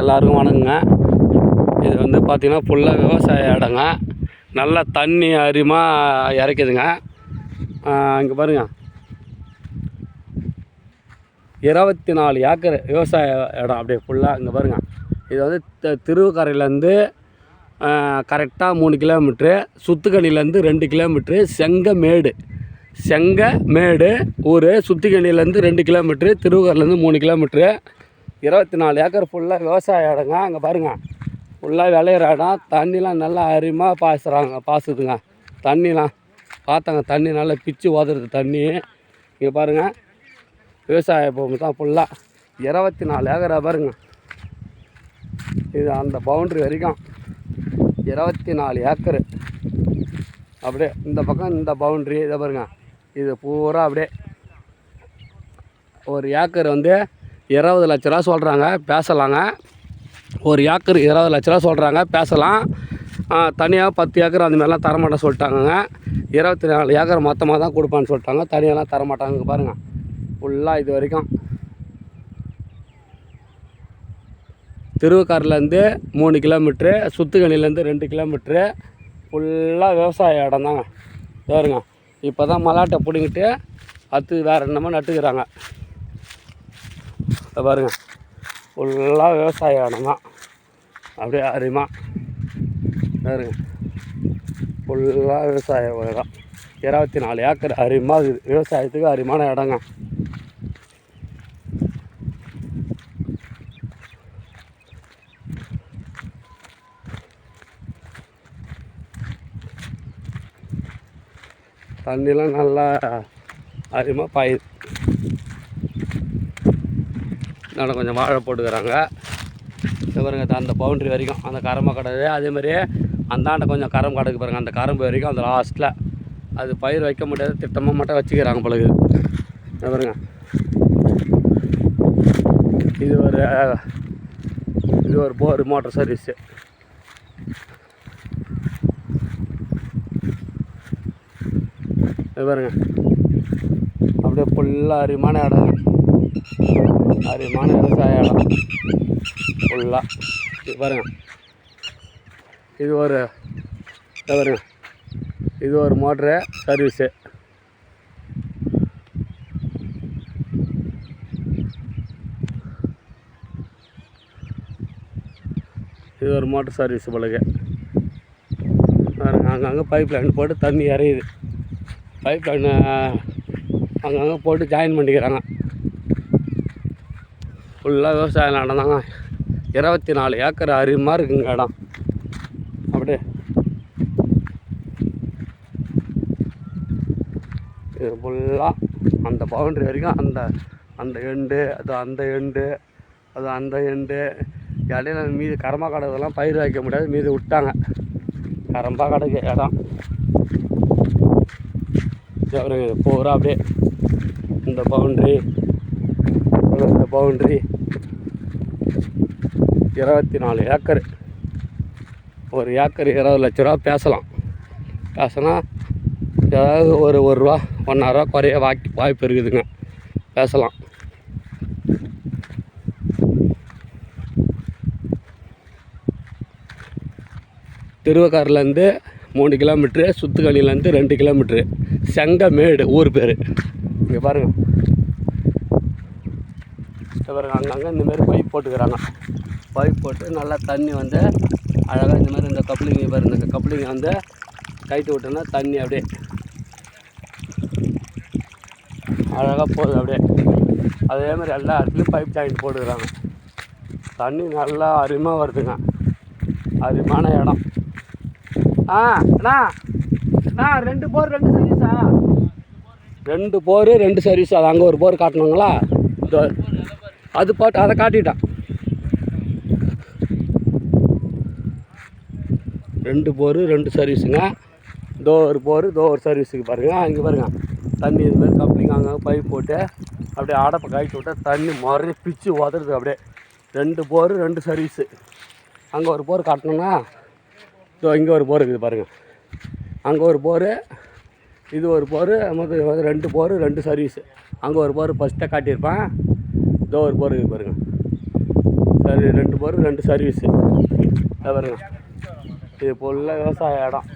எல்லாருக்கும் வணக்கங்க. இது வந்து பார்த்திங்கன்னா ஃபுல்லாக விவசாய இடங்க. நல்லா தண்ணி அருமாக இறைக்குதுங்க. இங்கே பாருங்க. இருபத்தி நாலு ஏக்கர் விவசாய இடம் அப்படியே ஃபுல்லாக இங்கே பாருங்க. இது வந்து த- திருவக்கரையிலேருந்து கரெக்டாக மூணு கிலோமீட்ரு சுத்துக்கணிலேருந்து ரெண்டு கிலோமீட்ரு செங்கமேடு. செங்கமேடு ஊர் சுத்திக்கணிலேருந்து ரெண்டு கிலோமீட்ரு திருவக்கரையிலேருந்து மூணு கிலோமீட்ரு இருபத்தி நாலு ஏக்கர் ஃபுல்லாக விவசாய இடங்க. அங்கே பாருங்கள் ஃபுல்லாக விளையிற இடம். தண்ணிலாம் நல்லா அருமையாக பாசுகிறாங்க பாசுதுங்க. தண்ணிலாம். பார்த்தாங்க. தண்ணி நல்லா பிச்சு ஓதுறது தண்ணி. இங்கே பாருங்கள் விவசாய பூமி தான் ஃபுல்லாக இருபத்தி நாலு ஏக்கரா பாருங்க. இது அந்த பவுண்ட்ரி வரைக்கும். இருபத்தி நாலு ஏக்கரு. அப்படியே இந்த பக்கம் இந்த பவுண்ட்ரி இதை பாருங்க. இது பூரா அப்படியே ஒரு ஏக்கர் வந்து இருபது லட்ச ரூபா சொல்கிறாங்க பேசலாங்க. ஒரு ஏக்கர் இருபது லட்ச ரூபா சொல்கிறாங்க பேசலாம். தனியாக பத்து ஏக்கர் அந்த மாதிரிலாம் தரமாட்டேன் சொல்லிட்டாங்கங்க. இருபத்தி நாலு ஏக்கர் மொத்தமாக தான் கொடுப்பான்னு சொல்லிட்டாங்க. தனியாலாம் தரமாட்டாங்க பாருங்கள் ஃபுல்லாக இது வரைக்கும். திருவக்காரிலேருந்து மூணு கிலோமீட்ரு சுத்துக்கணிலேருந்து ரெண்டு கிலோமீட்ரு. ஃபுல்லாக விவசாய இடம் தாங்க. பாருங்க. இப்போ தான் மலாட்டை பிடிங்கிட்டு அடுத்து வேறு என்னமோ நட்டுக்கிறாங்க. இதை பாருங்க. ஃபுல்லாக விவசாய இடம் தான் அப்படியே அருமா. பாருங்க. ஃபுல்லாக விவசாய இடம் இருபத்தி நாலு ஏக்கர் அருமா இருக்குது விவசாயத்துக்கு அருமான இடங்க. தண்ணிலாம் நல்லா அருமா பாயுது. நல்லா கொஞ்சம் வாழை போட்டுக்கிறாங்க. பாருங்க அந்த பவுண்ட்ரி வரைக்கும் அந்த கரம்பை கடை அதே மாதிரி அந்தாண்ட கொஞ்சம் கரம்பு கடக்கு பாருங்கள் அந்த கரம்பு வரைக்கும் அந்த லாஸ்ட்டில் அது பயிர் வைக்க முடியாது திட்டமாக மட்டும் வச்சுக்கிறாங்க பழகு பாருங்க. இது ஒரு இது ஒரு போர் மோட்டர் சர்வீஸு இது பாருங்க. அப்படியே ஃபுல்லாக அருமான இடம். அருமான விவசாய இடம் ஃபுல்லாக இது பாருங்க. இது ஒரு இது பாருங்க. இது ஒரு மோட்ரு சர்வீஸு. இது ஒரு மோட்டர் சர்வீஸ் போலக்கு பாருங்க அங்கங்கே பைப் லைன் போட்டு தண்ணி இறையுது. பைப் லைன் அங்கங்கே போட்டு ஜாயின் பண்ணிக்கிறாங்க. ஃபுல்லாக விவசாய இடம் தாங்க இருபத்தி நாலு ஏக்கர் அருமா இருக்குங்க இடம். அப்படியே. இது ஃபுல்லாக அந்த பவுண்ட்ரி வரைக்கும் அந்த அந்த எண்டு அது அந்த எண்டு அது அந்த எண்டு இடையில மீது கரம்பா கடவுதெல்லாம் பயிர் வைக்க முடியாது. மீது விட்டாங்க. கரம்பா கடைக்கு இடம். பாருங்க பூரா அப்படியே. இந்த பவுண்ட்ரி இந்த பவுண்ட்ரி இருபத்தி நாலு ஏக்கர். ஒரு ஏக்கர் இருபது லட்ச ரூபா பேசலாம். பேசினா ஏதாவது ஒரு ஒரு ரூபா ஒன்றாயிரூவா குறைய வாக்கி வாய்ப்பு இருக்குதுங்க. பேசலாம். திருவக்காரிலேருந்து மூணு கிலோமீட்ரு சுத்துக்கணிலேருந்து ரெண்டு கிலோமீட்ரு செங்கமேடு ஊர் பேர். இங்கே பாருங்கள் இங்கே பாருங்க அங்கங்கே பைப் போட்டுக்கிறாங்க. பைப் போட்டு நல்லா தண்ணி வந்து அழகாக இந்தமாதிரி இந்த கப்ளிங் பாருங்க இந்த கப்ளிங்கை வந்து கைட்டு விட்டோன்னா தண்ணி அப்படியே அழகாக போகுது அப்படியே. அதே மாதிரி எல்லா இடத்துலையும் பைப் ஜாயிண்ட் போட்டுக்கிறாங்க. தண்ணி நல்லா அருமையாக வருதுங்க. அருமையான இடம். ஆ அண்ணா அண்ணா ரெண்டு போர் ரெண்டு சர்வீஸா? ரெண்டு போர் ரெண்டு சர்வீஸ். அது அங்கே ஒரு போர் காட்டணுங்களா? அது பாட்டு அதை காட்டிட்டான். ரெண்டு போர் ரெண்டு சர்வீஸுங்க இதோ ஒரு போர் இதோ ஒரு சர்வீஸுக்கு பாருங்கள் அங்கே பாருங்கள் தண்ணி இது மாதிரி கப்ளிங் அங்கே பைப் போட்டு அப்படியே அடப்பை காய்ச்சி விட்டா தண்ணி மறுபடியும் பிச்சு உதறது அப்படியே. ரெண்டு போர் ரெண்டு சர்வீஸு அங்கே ஒரு போர் காட்டணும்னா இதோ இங்கே ஒரு போர் இருக்குது பாருங்கள் அங்கே ஒரு போர் இது ஒரு போர் மொத்தம் ரெண்டு போர் ரெண்டு சர்வீஸு அங்கே ஒரு போர் ஃபஸ்ட்டாக காட்டியிருப்பேன். இதோ ஒரு போர் பாருங்க. பாருங்கள் சரி ரெண்டு போர் ரெண்டு சர்வீஸு பாருங்க. இது ஃபுல்லாக விவசாய இடம்.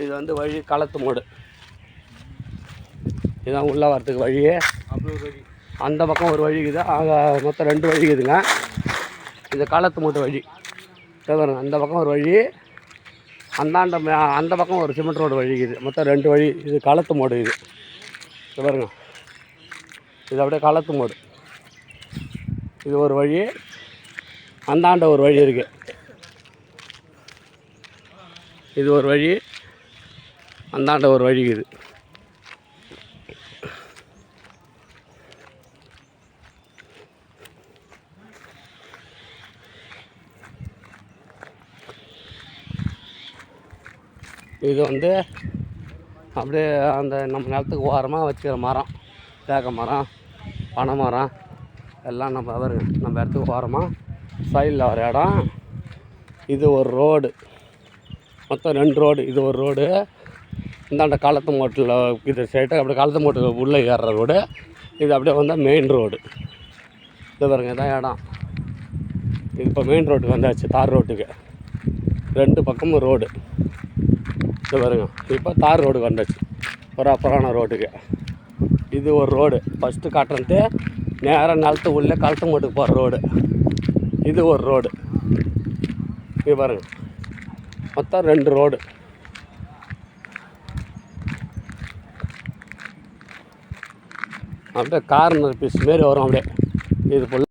இது வந்து வழி களத்து மூடு. இதுதான் உள்ளே வரத்துக்கு வழி அந்த பக்கம் ஒரு வழி இருக்குது. ஆக மொத்தம் ரெண்டு வழி இருக்குதுங்க. இது களத்து மூட்டு வழி. பாருங்க அந்த பக்கம் ஒரு வழி. அந்தாண்ட அந்த பக்கம் ஒரு சிமெண்ட் ரோடு வழி இருக்குது மொத்தம் ரெண்டு வழி. இது களத்து மோடு இது. இது பாருங்க. இது அப்படியே களத்து மோடு. இது ஒரு வழி. அந்தாண்ட ஒரு வழி இருக்குது இது ஒரு வழி. அந்தாண்ட ஒரு வழி இருக்குது இது வந்து அப்படியே அந்த நம்ம நிலத்துக்கு ஓரமாக வச்சுக்கிற மரம் தேக்க மரம் பனை மரம் எல்லாம் நம்ம வருங்க நம்ம இடத்துக்கு ஓரமாக சைடில் ஒரு இடம். இது ஒரு ரோடு மொத்தம் ரெண்டு ரோடு இது ஒரு ரோடு இந்தாண்ட காலத்து மோட்டில் இது சைட்டு அப்படியே காலத்து மோட்டில் உள்ளே ஏறுற ரோடு இது அப்படியே வந்தால் மெயின் ரோடு இது பாருங்க இதான் இடம். இது இப்போ மெயின் ரோட்டுக்கு வந்தாச்சு தார் ரோட்டுக்கு ரெண்டு பக்கமும் ரோடு இது பாருங்க. இப்போ தார் ரோடு வந்தாச்சு. அப்புறான ரோட்டுக்கு. இது ஒரு ரோடு. ஃபஸ்ட்டு காட்டுறது நேராக நிலத்து உள்ளே கலத்து மட்டுக்கு போகிற ரோடு. இது ஒரு ரோடு. இது பாருங்க. மொத்தம் ரெண்டு ரோடு. அப்படியே கார்னர் பீஸ் மாரி வரும் அப்படியே. இது ஃபுல்லாக